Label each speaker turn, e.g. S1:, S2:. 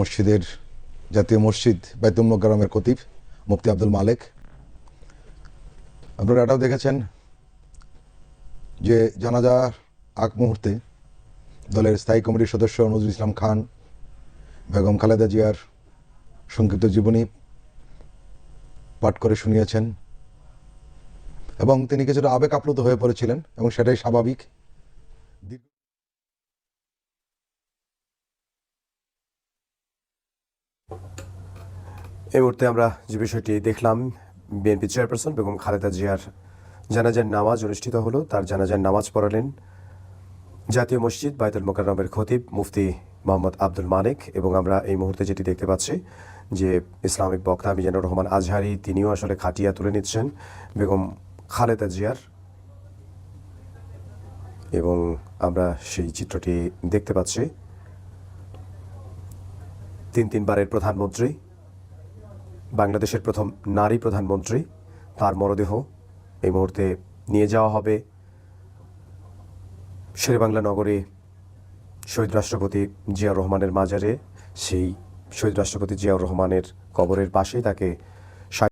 S1: মসজিদের, জাতীয় মসজিদ বাইতুল মোকারমের খতিব মুফতি আব্দুল মালেক। আপনারা এটাও দেখেছেন যে জানাজার আগ মুহূর্তে দলের স্থায়ী কমিটির সদস্য নজরুল ইসলাম খান, বেগম খালেদা জিয়ার সংক্ষিপ্ত জীবনী পাঠ করে শুনিয়েছেন এবং তিনি কিছুটা আবেগ আপ্লুত হয়ে পড়েছিলেন এবং সেটাই স্বাভাবিক।
S2: এই মুহূর্তে আমরা যে বিষয়টি দেখলাম, বিএনপি চেয়ারপারসন বেগম খালেদা জিয়ার জানাজার নামাজ অনুষ্ঠিত হলো। তার জানাজার নামাজ পড়ালেন জাতীয় মসজিদ বাইতুল মোকাররমের খতিব মুফতি মোহাম্মদ আব্দুল মালিক এবং আমরা এই মুহূর্তে যেটি দেখতে পাচ্ছি যে ইসলামিক বক্তা মিজানুর রহমান আজহারি, তিনিও আসলে খাটিয়া তুলে নিচ্ছেন বেগম খালেদা জিয়ার। এবং আমরা সেই চিত্রটি দেখতে পাচ্ছি। তিন তিনবারের প্রধানমন্ত্রী বাংলাদেশের প্রথম নারী প্রধানমন্ত্রী। তার মরদেহ এই মুহূর্তে নিয়ে যাওয়া হবে শেরেবাংলা নগরে শহীদ রাষ্ট্রপতি জিয়াউর রহমানের মাজারে। সেই শহীদ রাষ্ট্রপতি জিয়াউর রহমানের কবরের পাশেই তাকে